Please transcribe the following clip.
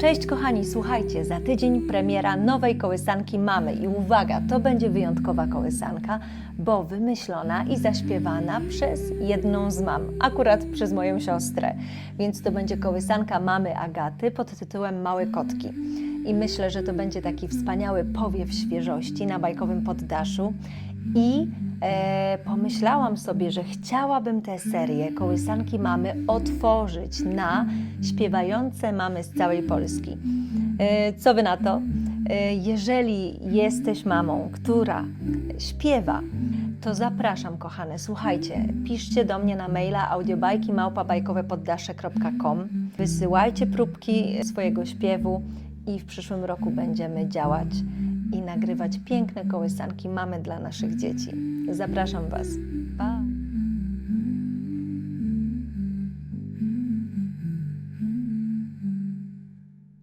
Cześć kochani, słuchajcie, za tydzień premiera nowej kołysanki mamy i uwaga, to będzie wyjątkowa kołysanka, bo wymyślona i zaśpiewana przez jedną z mam, akurat przez moją siostrę. Więc to będzie kołysanka mamy Agaty pod tytułem Małe Kotki. I myślę, że to będzie taki wspaniały powiew świeżości na bajkowym poddaszu i e, pomyślałam sobie, że chciałabym tę serię Kołysanki Mamy otworzyć na śpiewające mamy z całej Polski. E, co wy na to? E, jeżeli jesteś mamą, która śpiewa, to zapraszam, kochane, słuchajcie, piszcie do mnie na maila audiobajki małpabajkowepoddasze.com wysyłajcie próbki swojego śpiewu i w przyszłym roku będziemy działać i nagrywać piękne kołysanki mamy dla naszych dzieci. Zapraszam Was.